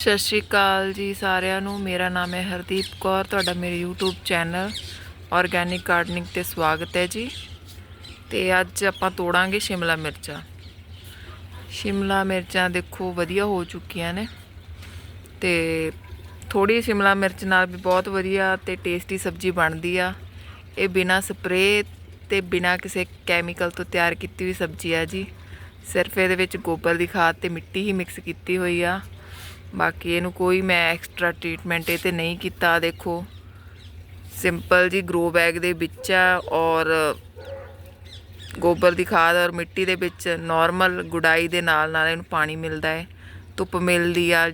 ਸਤਿ ਸ਼੍ਰੀ ਅਕਾਲ ਜੀ ਸਾਰਿਆਂ ਨੂੰ। ਮੇਰਾ ਨਾਮ ਹੈ ਹਰਦੀਪ ਕੌਰ। ਤੁਹਾਡਾ ਮੇਰੇ YouTube ਚੈਨਲ ਆਰਗੈਨਿਕ ਗਾਰਡਨਿੰਗ ਤੇ ਸਵਾਗਤ ਹੈ ਜੀ। ਤੇ ਅੱਜ ਆਪਾਂ ਤੋੜਾਂਗੇ ਸ਼ਿਮਲਾ ਮਿਰਚਾਂ। ਸ਼ਿਮਲਾ ਮਿਰਚਾਂ ਦੇਖੋ ਵਧੀਆ ਹੋ ਚੁੱਕੀਆਂ ਨੇ। ਤੇ ਥੋੜੀ ਸ਼ਿਮਲਾ ਮਿਰਚ ਨਾਲ ਵੀ ਬਹੁਤ ਵਧੀਆ ਤੇ ਟੇਸਟੀ ਸਬਜ਼ੀ ਬਣਦੀ ਆ। ਇਹ ਬਿਨਾ ਸਪਰੇਅ ਤੇ ਬਿਨਾ ਕਿਸੇ ਕੈਮੀਕਲ ਤੋਂ ਤਿਆਰ ਕੀਤੀ ਹੋਈ ਸਬਜ਼ੀ ਆ ਜੀ। ਸਿਰਫ ਇਹਦੇ ਵਿੱਚ ਗੋਬਰ ਦੀ ਖਾਦ ਤੇ ਮਿੱਟੀ ਹੀ ਮਿਕਸ ਕੀਤੀ ਹੋਈ ਆ। ਬਾਕੀ ਇਹਨੂੰ ਕੋਈ ਮੈਂ ਐਕਸਟਰਾ ਟ੍ਰੀਟਮੈਂਟ ਇਹ ਤੇ ਨਹੀਂ ਕੀਤਾ, ਦੇਖੋ। ਸਿੰਪਲ ਜੀ ਗਰੋ ਬੈਗ ਦੇ ਵਿੱਚ ਆ ਔਰ ਗੋਬਰ ਦੀ ਖਾਦ ਔਰ ਮਿੱਟੀ ਦੇ ਵਿੱਚ ਨਾਰਮਲ ਗੁਡਾਈ ਦੇ ਨਾਲ ਨਾਲ ਇਹਨੂੰ ਪਾਣੀ ਮਿਲਦਾ ਹੈ। ਧੁੱਪ ਮਿਲਦੀ ਆ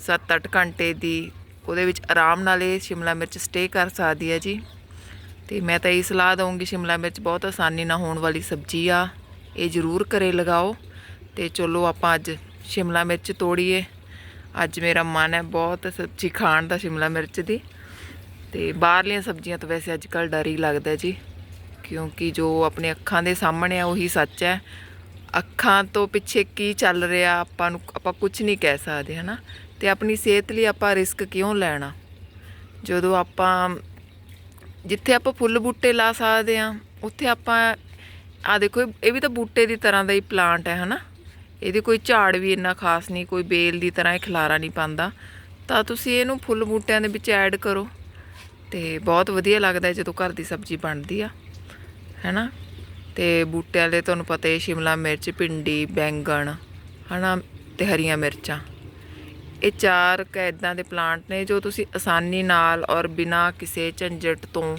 7-8 ਘੰਟੇ ਦੀ, ਉਹਦੇ ਵਿੱਚ ਆਰਾਮ ਨਾਲ ਇਹ ਸ਼ਿਮਲਾ ਮਿਰਚ ਸਟੇ ਕਰ ਸਕਦੀ ਹੈ ਜੀ। ਤੇ ਮੈਂ ਤਾਂ ਇਹ ਸਲਾਹ ਦਊਂਗੀ, ਸ਼ਿਮਲਾ ਮਿਰਚ ਬਹੁਤ ਆਸਾਨੀ ਨਾਲ ਹੋਣ ਵਾਲੀ ਸਬਜ਼ੀ ਆ। ਇਹ ਜ਼ਰੂਰ ਘਰੇ ਲਗਾਓ ਤੇ ਚਲੋ ਆਪਾਂ ਅੱਜ ਸ਼ਿਮਲਾ ਮਿਰਚ ਤੋੜੀਏ। ਅੱਜ ਮੇਰਾ ਮਨ ਹੈ ਬਹੁਤ ਸੱਚੀ ਖਾਣ ਦਾ ਸ਼ਿਮਲਾ ਮਿਰਚ ਦੀ। ਤੇ ਬਾਹਰਲੀਆਂ ਸਬਜ਼ੀਆਂ ਤਾਂ ਵੈਸੇ ਅੱਜ ਕੱਲ ਡਰ ਹੀ ਲੱਗਦਾ ਜੀ, ਕਿਉਂਕਿ ਜੋ ਆਪਣੇ ਅੱਖਾਂ ਦੇ ਸਾਹਮਣੇ ਆ ਉਹੀ ਸੱਚ ਹੈ। ਅੱਖਾਂ ਤੋਂ ਪਿੱਛੇ ਕੀ ਚੱਲ ਰਿਹਾ ਆਪਾਂ ਨੂੰ, ਆਪਾਂ ਕੁਝ ਨਹੀਂ ਕਹਿ ਸਕਦੇ, ਹਨਾ? ਤੇ ਆਪਣੀ ਸਿਹਤ ਲਈ ਆਪਾਂ ਰਿਸਕ ਕਿਉਂ ਲੈਣਾ? ਜਦੋਂ ਆਪਾਂ, ਜਿੱਥੇ ਆਪਾਂ ਫੁੱਲ ਬੂਟੇ ਲਾ ਸਕਦੇ ਆ ਉੱਥੇ ਆਪਾਂ ਆ ਦੇਖੋ, ਇਹ- ਇਹ ਵੀ ਤਾਂ ਬੂਟੇ ਦੀ ਤਰ੍ਹਾਂ ਦਾ ਹੀ ਪਲਾਂਟ ਹੈ, ਹਨਾ? ਇਹਦੀ ਕੋਈ ਝਾੜ ਵੀ ਇੰਨਾ ਖਾਸ ਨਹੀਂ, ਕੋਈ ਬੇਲ ਦੀ ਤਰ੍ਹਾਂ ਇਹ ਖਲਾਰਾ ਨਹੀਂ ਪਾਉਂਦਾ। ਤਾਂ ਤੁਸੀਂ ਇਹਨੂੰ ਫੁੱਲ ਬੂਟਿਆਂ ਦੇ ਵਿੱਚ ਐਡ ਕਰੋ ਤੇ ਬਹੁਤ ਵਧੀਆ ਲੱਗਦਾ ਜਦੋਂ ਘਰ ਦੀ ਸਬਜ਼ੀ ਬਣਦੀ ਆ, ਹੈਨਾ? ਤੇ ਬੂਟਿਆਂ ਲਈ ਤੁਹਾਨੂੰ ਪਤਾ ਹੈ ਸ਼ਿਮਲਾ ਮਿਰਚ, ਭਿੰਡੀ, ਬੈਂਗਣ, ਹਨਾ? ਤੇ ਹਰੀਆਂ ਮਿਰਚਾਂ। ਇਹ ਚਾਰ ਕੈਦਾਂ ਦੇ ਪਲਾਂਟ ਨੇ ਜੋ ਤੁਸੀਂ ਆਸਾਨੀ ਨਾਲ ਔਰ ਬਿਨਾਂ ਕਿਸੇ ਝੰਜਟ ਤੋਂ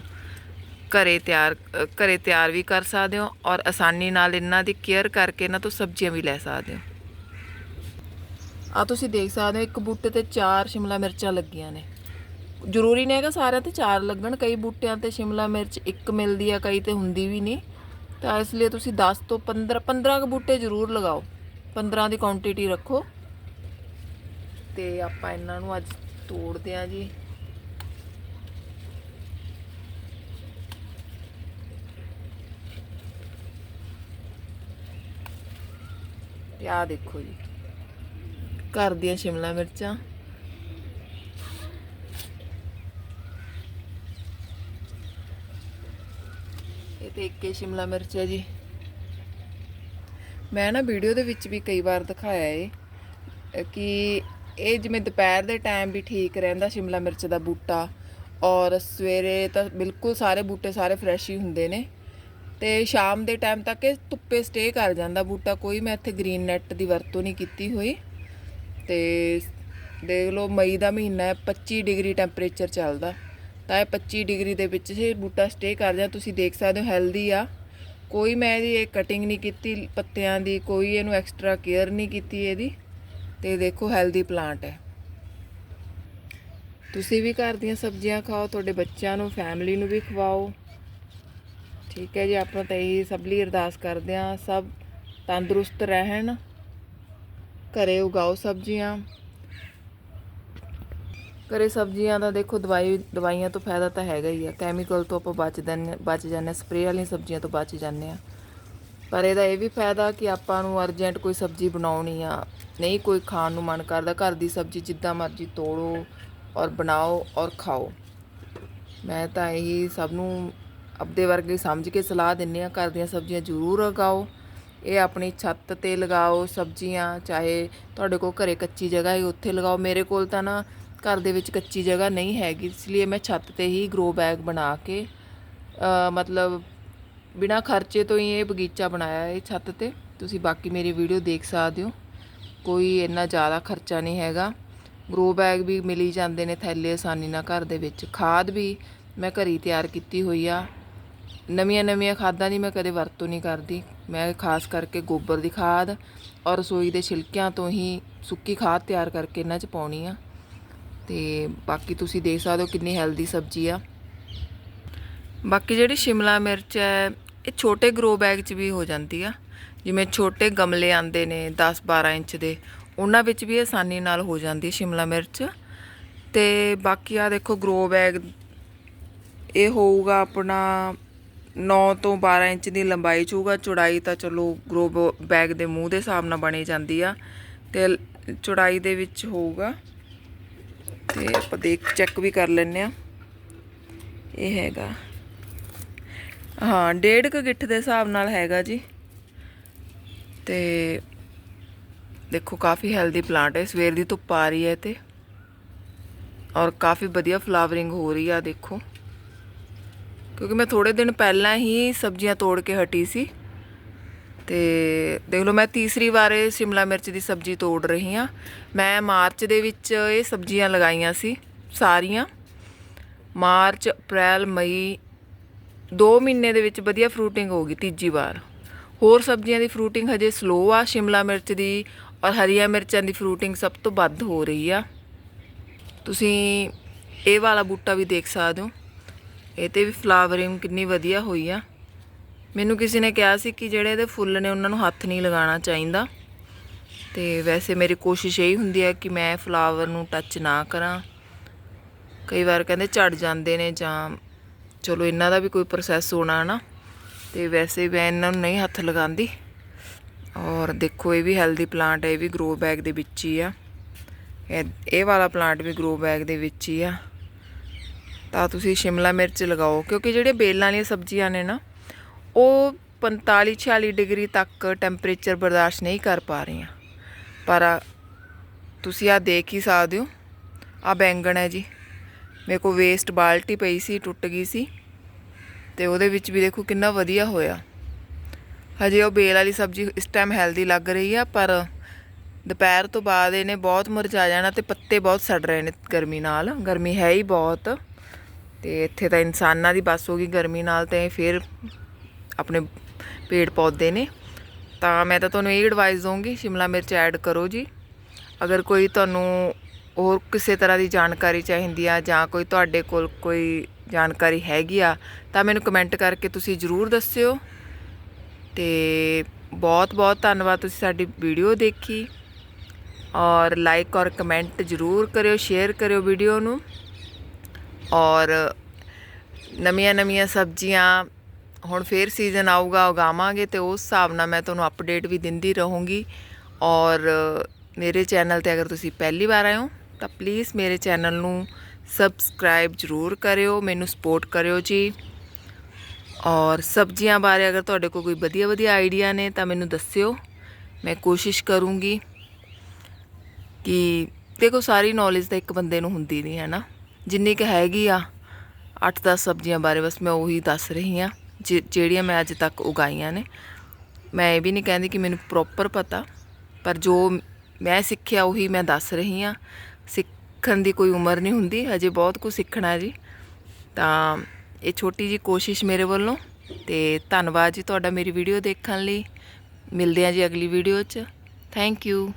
ਘਰੇ ਤਿਆਰ ਅ, ਘਰੇ ਤਿਆਰ ਵੀ ਕਰ ਸਕਦੇ ਹੋ ਔਰ ਆਸਾਨੀ ਨਾਲ ਇਹਨਾਂ ਦੀ ਕੇਅਰ ਕਰਕੇ ਇਹਨਾਂ ਤੋਂ ਸਬਜ਼ੀਆਂ ਵੀ ਲੈ ਸਕਦੇ ਹੋ। ਆ ਤੁਸੀਂ ਦੇਖ ਸਕਦੇ ਹੋ ਇੱਕ ਬੂਟੇ ਤੇ ਚਾਰ ਸ਼ਿਮਲਾ ਮਿਰਚਾਂ ਲੱਗੀਆਂ ਨੇ। ਜ਼ਰੂਰੀ ਨਹੀਂ ਹੈਗਾ ਸਾਰਿਆਂ ਤੇ ਚਾਰ ਲੱਗਣ ਕਈ ਬੂਟਿਆਂ ਤੇ ਸ਼ਿਮਲਾ ਮਿਰਚ ਇੱਕ ਮਿਲਦੀ ਆ ਕਈ ਤੇ ਹੁੰਦੀ ਵੀ ਨਹੀਂ। ਤਾਂ ਇਸ ਲਈ ਤੁਸੀਂ 10 ਤੋਂ 15 15 ਕੁ ਬੂਟੇ ਜ਼ਰੂਰ ਲਗਾਓ। 15 ਦੀ ਕੁਆਂਟੀਟੀ ਰੱਖੋ। ਤੇ ਆਪਾਂ ਇਹਨਾਂ ਨੂੰ ਅੱਜ ਤੋੜਦੇ ਆਂ ਜੀ। ਤੇ ਆਹ ਦੇਖੋ ਜੀ। ਘਰ ਦੀਆਂ ਸ਼ਿਮਲਾ ਮਿਰਚਾਂ। ਇਹ ਤੇ ਇੱਕੇ ਸ਼ਿਮਲਾ ਮਿਰਚ ਹੈ ਜੀ। ਮੈਂ ਨਾ ਵੀਡੀਓ ਦੇ ਵਿੱਚ ਵੀ ਕਈ ਵਾਰ ਦਿਖਾਇਆ ਏ, ਕਿ ਇਹ ਜਿਵੇਂ ਦੁਪਹਿਰ ਦੇ ਟਾਈਮ ਵੀ ਠੀਕ ਰਹਿੰਦਾ ਸ਼ਿਮਲਾ ਮਿਰਚ ਦਾ ਬੂਟਾ, ਔਰ ਸਵੇਰੇ ਤਾਂ ਬਿਲਕੁਲ ਸਾਰੇ ਬੂਟੇ ਸਾਰੇ ਫਰੈਸ਼ ਹੀ ਹੁੰਦੇ ਨੇ। ਤੇ ਸ਼ਾਮ ਦੇ ਟਾਈਮ ਤੱਕ ਇਹ ਧੁੱਪੇ ਸਟੇ ਕਰ ਜਾਂਦਾ ਬੂਟਾ, ਕੋਈ ਮੈਂ ਇੱਥੇ ਗ੍ਰੀਨ ਨੈਟ ਦੀ ਵਰਤੋਂ ਨਹੀਂ ਕੀਤੀ ਹੋਈ। ਤੇ ਦੇਖ ਲਓ ਮਈ ਦਾ ਮਹੀਨਾ ਹੈ 25 ਡਿਗਰੀ ਟੈਂਪਰੇਚਰ ਚੱਲਦਾ। ਤਾਂ ਇਹ 25 ਡਿਗਰੀ ਦੇ ਵਿੱਚ ਇਹ ਬੂਟਾ ਸਟੇ ਕਰ ਜਾਂਦਾ ਤੁਸੀਂ ਦੇਖ ਸਕਦੇ ਹੋ ਹੈਲਦੀ ਆ। ਕੋਈ ਮੈਂ ਇਹਦੀ ਇਹ ਕਟਿੰਗ ਨਹੀਂ ਕੀਤੀ, ਪੱਤਿਆਂ ਦੀ ਕੋਈ ਇਹਨੂੰ ਐਕਸਟਰਾ ਕੇਅਰ ਨਹੀਂ ਕੀਤੀ ਇਹਦੀ। ਤੇ ਦੇਖੋ ਹੈਲਦੀ ਪਲਾਂਟ ਹੈ। ਤੁਸੀਂ ਵੀ ਘਰ ਦੀਆਂ ਸਬਜ਼ੀਆਂ ਖਾਓ, ਤੁਹਾਡੇ ਬੱਚਿਆਂ ਨੂੰ ਫੈਮਿਲੀ ਨੂੰ ਵੀ ਖਵਾਓ। ਠੀਕ ਹੈ ਜੀ, ਆਪਾਂ ਤਾਂ ਇਹੀ ਸਭ ਲਈ ਅਰਦਾਸ ਕਰਦੇ ਹਾਂ, ਸਭ ਤੰਦਰੁਸਤ ਰਹਿਣ, ਘਰੇ ਉਗਾਓ ਸਬਜ਼ੀਆਂ। ਘਰੇ ਸਬਜ਼ੀਆਂ ਦਾ ਦੇਖੋ, ਦਵਾਈ, ਦਵਾਈਆਂ ਤੋਂ ਫਾਇਦਾ ਤਾਂ ਹੈਗਾ ਹੀ ਆ। ਕੈਮੀਕਲ ਤੋਂ ਆਪਾਂ ਬਚ ਜਾਂਦੇ ਬਚ ਜਾਂਦੇ ਸਪਰੇਅ ਵਾਲੀਆਂ ਸਬਜ਼ੀਆਂ ਤੋਂ ਬਚ ਜਾਂਦੇ ਆ ਪਰ ਇਹਦਾ ਇਹ ਵੀ ਫਾਇਦਾ ਕਿ ਆਪਾਂ ਨੂੰ ਅਰਜੈਂਟ ਕੋਈ ਸਬਜ਼ੀ ਬਣਾਉਣੀ ਆ, ਨਹੀਂ ਕੋਈ ਖਾਣ ਨੂੰ ਮਨ ਕਰਦਾ, ਘਰ ਦੀ ਸਬਜ਼ੀ ਜਿੱਦਾਂ ਮਰਜ਼ੀ ਤੋੜੋ ਔਰ ਬਣਾਓ ਔਰ ਖਾਓ। ਮੈਂ ਤਾਂ ਇਹੀ ਸਭ ਨੂੰ ਆਪਦੇ ਵਰਗੇ ਸਮਝ ਕੇ ਸਲਾਹ ਦਿੰਨੀ ਆ ਘਰ ਦੀਆਂ ਸਬਜ਼ੀਆਂ ਜ਼ਰੂਰ ਉਗਾਓ। ਇਹ ਆਪਣੀ ਛੱਤ ਤੇ ਲਗਾਓ ਸਬਜ਼ੀਆਂ, ਚਾਹੇ ਤੁਹਾਡੇ ਕੋਲ ਘਰੇ ਕੱਚੀ ਜਗ੍ਹਾ ਹੈ, ਉੱਥੇ ਲਗਾਓ। ਮੇਰੇ ਕੋਲ ਤਾਂ ਨਾ ਘਰ ਦੇ ਵਿੱਚ ਕੱਚੀ ਜਗ੍ਹਾ ਨਹੀਂ ਹੈਗੀ, ਇਸ ਲਈ ਮੈਂ ਛੱਤ ਤੇ ਹੀ ਗਰੋ ਬੈਗ ਬਣਾ ਕੇ ਮਤਲਬ ਬਿਨਾ ਖਰਚੇ ਤੋਂ ਹੀ ਇਹ ਬਗੀਚਾ ਬਣਾਇਆ ਇਹ ਛੱਤ ਤੇ। ਤੁਸੀਂ ਬਾਕੀ ਮੇਰੀ ਵੀਡੀਓ ਦੇਖ ਸਕਦੇ ਹੋ। ਕੋਈ ਇੰਨਾ ਜ਼ਿਆਦਾ ਖਰਚਾ ਨਹੀਂ ਹੈਗਾ। ਗਰੋ ਬੈਗ ਵੀ ਮਿਲੀ ਜਾਂਦੇ ਨੇ ਥੈਲੇ ਆਸਾਨੀ ਨਾਲ ਘਰ ਦੇ ਵਿੱਚ। ਖਾਦ ਵੀ ਮੈਂ ਘਰੀ ਤਿਆਰ ਕੀਤੀ ਹੋਈ ਆ। ਨਵੀਆਂ ਨਵੀਆਂ ਖਾਦਾਂ ਦੀ ਮੈਂ ਕਦੇ ਵਰਤੋਂ ਨਹੀਂ ਕਰਦੀ। ਮੈਂ ਖਾਸ ਕਰਕੇ ਗੋਬਰ ਦੀ ਖਾਦ ਔਰ ਰਸੋਈ ਦੇ ਛਿਲਕਿਆਂ ਤੋਂ ਹੀ ਸੁੱਕੀ ਖਾਦ ਤਿਆਰ ਕਰਕੇ ਇਹਨਾਂ 'ਚ ਪਾਉਣੀ ਆ। ਤੇ ਬਾਕੀ ਤੁਸੀਂ ਦੇਖ ਸਕਦੇ ਹੋ ਕਿੰਨੀ ਹੈਲਦੀ ਸਬਜ਼ੀ ਆ। ਬਾਕੀ ਜਿਹੜੀ ਸ਼ਿਮਲਾ ਮਿਰਚ ਹੈ, ਇਹ ਛੋਟੇ ਗਰੋ ਬੈਗ 'ਚ ਵੀ ਹੋ ਜਾਂਦੀ ਆ। ਜਿਵੇਂ ਛੋਟੇ ਗਮਲੇ ਆਂਦੇ ਨੇ 10 12 ਇੰਚ ਦੇ, ਉਹਨਾਂ ਵਿੱਚ ਵੀ ਆਸਾਨੀ ਨਾਲ ਹੋ ਜਾਂਦੀ ਹੈ ਸ਼ਿਮਲਾ ਮਿਰਚ। ਤੇ ਬਾਕੀ ਆ ਦੇਖੋ ਗਰੋ ਬੈਗ ਇਹ ਹੋਊਗਾ ਆਪਣਾ 9 ਤੋਂ 12 ਇੰਚ ਦੀ ਲੰਬਾਈ ਚ ਹੋਊਗਾ ਚੌੜਾਈ ਤਾਂ ਚਲੋ ਗਰੋ ਬੈਗ ਦੇ ਮੂੰਹ ਦੇ ਹਿਸਾਬ ਨਾਲ ਬਣੀ ਜਾਂਦੀ ਆ। ਤੇ ਚੌੜਾਈ ਦੇ ਵਿੱਚ ਹੋਊਗਾ। ਤੇ ਆਪਾਂ ਦੇਖ ਚੈੱਕ ਵੀ ਕਰ ਲੈਨੇ ਆ। ਇਹ ਹੈਗਾ। ਹਾਂ, ਡੇਢ ਕੁ ਗਿੱਠ ਦੇ ਹਿਸਾਬ ਨਾਲ ਹੈਗਾ ਜੀ। ਤੇ ਦੇਖੋ, ਕਾਫੀ ਹੈਲਦੀ ਪਲਾਂਟ ਹੈ ਸਵੇਰ ਦੀ ਧੁੱਪ ਆ ਰਹੀ ਹੈ ਤੇ ਔਰ ਕਾਫੀ ਵਧੀਆ ਫਲਾਵਰਿੰਗ ਹੋ ਰਹੀ ਆ, ਦੇਖੋ। ਕਿਉਂਕਿ ਮੈਂ ਥੋੜੇ ਦਿਨ ਪਹਿਲਾਂ ਹੀ ਸਬਜ਼ੀਆਂ ਤੋੜ ਕੇ ਹਟੀ ਸੀ। ਤੇ ਦੇਖ ਲਓ, ਮੈਂ ਤੀਸਰੀ ਵਾਰ ਇਹ ਸ਼ਿਮਲਾ ਮਿਰਚ ਦੀ ਸਬਜ਼ੀ ਤੋੜ ਰਹੀ ਹਾਂ। ਮੈਂ ਮਾਰਚ ਦੇ ਵਿੱਚ ਇਹ ਸਬਜ਼ੀਆਂ ਲਗਾਈਆਂ ਸੀ, ਸਾਰੀਆਂ। ਮਾਰਚ, ਅਪ੍ਰੈਲ, ਮਈ 2 ਮਹੀਨੇ ਦੇ ਵਿੱਚ ਵਧੀਆ ਫਰੂਟਿੰਗ ਹੋ ਗਈ ਤੀਜੀ ਵਾਰ। ਹੋਰ ਸਬਜ਼ੀਆਂ ਦੀ ਫਰੂਟਿੰਗ ਹਜੇ ਸਲੋ ਆ, ਸ਼ਿਮਲਾ ਮਿਰਚ ਦੀ ਔਰ ਹਰੀਆਂ ਮਿਰਚਾਂ ਦੀ ਫਰੂਟਿੰਗ ਸਭ ਤੋਂ ਵੱਧ ਹੋ ਰਹੀ ਆ। ਤੁਸੀਂ ਇਹ ਵਾਲਾ ਬੂਟਾ ਵੀ ਦੇਖ ਸਕਦੇ ਹੋ। ਇਹ ਤੇ ਵੀ ਫਲਾਵਰਿੰਗ ਕਿੰਨੀ ਵਧੀਆ ਹੋਈ ਆ। ਮੈਨੂੰ ਕਿਸੇ ਨੇ ਕਿਹਾ ਸੀ ਕਿ ਜਿਹੜੇ ਇਹਦੇ ਫੁੱਲ ਨੇ ਉਹਨਾਂ ਨੂੰ ਹੱਥ ਨਹੀਂ ਲਗਾਉਣਾ ਚਾਹੀਦਾ। ਤੇ ਵੈਸੇ ਮੇਰੀ ਕੋਸ਼ਿਸ਼ ਇਹੀ ਹੁੰਦੀ ਹੈ ਕਿ ਮੈਂ ਫਲਾਵਰ ਨੂੰ ਟੱਚ ਨਾ ਕਰਾਂ। ਕਈ ਵਾਰ ਕਹਿੰਦੇ ਝੜ ਜਾਂਦੇ ਨੇ ਜਾਂ ਚਲੋ ਇਹਨਾਂ ਦਾ ਵੀ ਕੋਈ ਪ੍ਰੋਸੈਸ ਹੋਣਾ ਨਾ, ਤੇ ਵੈਸੇ ਮੈਂ ਇਹਨਾਂ ਨੂੰ ਨਹੀਂ ਹੱਥ ਲਗਾਉਂਦੀ। ਔਰ ਦੇਖੋ ਇਹ ਵੀ ਹੈਲਦੀ ਪਲਾਂਟ ਹੈ, ਇਹ ਵੀ ਗਰੋ ਬੈਗ ਦੇ ਵਿੱਚ ਹੀ ਆ। ਇਹ ਇਹ ਵਾਲਾ ਪਲਾਂਟ ਵੀ ਗਰੋ ਬੈਗ ਦੇ ਵਿੱਚ ਹੀ ਆ। ਤਾਂ ਤੁਸੀਂ ਸ਼ਿਮਲਾ ਮਿਰਚ ਲਗਾਓ, ਕਿਉਂਕਿ ਜਿਹੜੇ ਬੇਲਾਂ ਵਾਲੀਆਂ ਸਬਜ਼ੀਆਂ ਨੇ ਨਾ, ਉਹ 45 46 ਡਿਗਰੀ ਤੱਕ ਟੈਂਪਰੇਚਰ ਬਰਦਾਸ਼ਤ ਨਹੀਂ ਕਰ ਪਾ ਰਹੀਆਂ। ਪਰ ਤੁਸੀਂ ਆ ਦੇਖ ਹੀ ਸਕਦੇ ਹੋ ਆ ਬੈਂਗਣ ਹੈ ਜੀ। ਮੇਰੇ ਕੋ ਵੇਸਟ ਬਾਲਟੀ ਪਈ ਸੀ, ਟੁੱਟ ਗਈ ਸੀ, ਤੇ ਉਹਦੇ ਵਿੱਚ ਵੀ ਦੇਖੋ ਕਿੰਨਾ ਵਧੀਆ ਹੋਇਆ। ਹਜੇ ਉਹ ਬੇਲ ਵਾਲੀ ਸਬਜ਼ੀ ਇਸ ਟਾਈਮ ਹੈਲਦੀ ਲੱਗ ਰਹੀ ਆ, ਪਰ ਦੁਪਹਿਰ ਤੋਂ ਬਾਅਦ ਇਹਨੇ ਬਹੁਤ ਮੁਰਝਾ ਜਾਣਾ ਤੇ ਪੱਤੇ ਬਹੁਤ ਸੜ ਰਹੇ ਨੇ ਗਰਮੀ ਨਾਲ। ਗਰਮੀ ਹੈ ਹੀ ਬਹੁਤ। ਤੇ ਇੱਥੇ ਤਾਂ ਇਨਸਾਨਾਂ ਦੀ ਬਸ ਹੋ ਗਈ ਗਰਮੀ ਨਾਲ ਤੇ ਫਿਰ ਆਪਣੇ ਪੇੜ ਪੌਦੇ ਨੇ। ਤਾਂ ਮੈਂ ਤਾਂ ਤੁਹਾਨੂੰ ਇਹ ਐਡਵਾਈਸ ਦਊਂਗੀ, ਸ਼ਿਮਲਾ ਮਿਰਚ ਐਡ ਕਰੋ ਜੀ। ਅਗਰ ਕੋਈ ਤੁਹਾਨੂੰ ਹੋਰ ਕਿਸੇ ਤਰ੍ਹਾਂ ਦੀ ਜਾਣਕਾਰੀ ਚਾਹੀਦੀ ਆ ਜਾਂ ਕੋਈ ਤੁਹਾਡੇ ਕੋਲ ਕੋਈ ਜਾਣਕਾਰੀ ਹੈਗੀ ਆ, ਤਾਂ ਮੈਨੂੰ ਕਮੈਂਟ ਕਰਕੇ ਤੁਸੀਂ ਜਰੂਰ ਦੱਸਿਓ। ਤੇ ਬਹੁਤ ਬਹੁਤ ਧੰਨਵਾਦ ਤੁਸੀਂ ਸਾਡੀ ਵੀਡੀਓ ਦੇਖੀ। ਔਰ ਲਾਈਕ ਔਰ ਕਮੈਂਟ ਜਰੂਰ ਕਰਿਓ ਸ਼ੇਅਰ ਕਰਿਓ ਵੀਡੀਓ ਨੂੰ। ਔਰ ਨਵੀਆਂ ਨਵੀਆਂ ਸਬਜ਼ੀਆਂ ਹੁਣ ਫੇਰ ਸੀਜ਼ਨ ਆਊਗਾ, ਉਗਾਵਾਂਗੇ ਤੇ ਉਸ ਹਿਸਾਬ ਨਾਲ ਮੈਂ ਤੁਹਾਨੂੰ ਅਪਡੇਟ ਵੀ ਦਿੰਦੀ ਰਹੂੰਗੀ। ਔਰ ਮੇਰੇ ਚੈਨਲ ਤੇ ਅਗਰ ਤੁਸੀਂ ਪਹਿਲੀ ਵਾਰ ਆਏ ਹੋ, ਤਾਂ ਪਲੀਜ਼ ਮੇਰੇ ਚੈਨਲ ਨੂੰ ਸਬਸਕ੍ਰਾਈਬ ਜਰੂਰ ਕਰਿਓ, ਮੈਨੂੰ ਸਪੋਰਟ ਕਰਿਓ ਜੀ। ਔਰ ਸਬਜ਼ੀਆਂ ਬਾਰੇ ਅਗਰ ਤੁਹਾਡੇ ਕੋਲ ਕੋਈ ਵਧੀਆ ਵਧੀਆ ਆਈਡੀਆ ਨੇ, ਤਾਂ ਮੈਨੂੰ ਦੱਸਿਓ। ਮੈਂ ਕੋਸ਼ਿਸ਼ ਕਰੂੰਗੀ ਕਿ ਦੇਖੋ, ਸਾਰੀ ਨੌਲੇਜ ਤਾਂ ਇੱਕ ਬੰਦੇ ਨੂੰ ਹੁੰਦੀ ਨਹੀਂ, ਹੈ ਨਾ? ਜਿੰਨੀ ਕੁ ਹੈਗੀ ਆ 8-10 ਸਬਜ਼ੀਆਂ ਬਾਰੇ ਬਸ ਮੈਂ ਉਹੀ ਦੱਸ ਰਹੀ ਆ ਜਿਹੜੀਆਂ ਮੈਂ ਅੱਜ ਤੱਕ ਉਗਾਈਆਂ ਨੇ। ਮੈਂ ਇਹ ਵੀ ਨਹੀਂ ਕਹਿੰਦੀ ਕਿ ਮੈਨੂੰ ਪ੍ਰੋਪਰ ਪਤਾ, ਪਰ ਜੋ ਮੈਂ ਸਿੱਖਿਆ ਉਹੀ ਮੈਂ ਦੱਸ ਰਹੀ ਆ ਸਿੱਖਣ ਦੀ ਕੋਈ ਉਮਰ ਨਹੀਂ ਹੁੰਦੀ, ਹਜੇ ਬਹੁਤ ਕੁਝ ਸਿੱਖਣਾ ਜੀ। ਤਾਂ ਇਹ ਛੋਟੀ ਜੀ ਕੋਸ਼ਿਸ਼ ਮੇਰੇ ਵੱਲੋਂ ਤੇ ਧੰਨਵਾਦ ਜੀ ਤੁਹਾਡਾ ਮੇਰੀ ਵੀਡੀਓ ਦੇਖਣ ਲਈ। ਮਿਲਦੇ ਹਾਂ ਜੀ ਅਗਲੀ ਵੀਡੀਓ 'ਚ। Thank you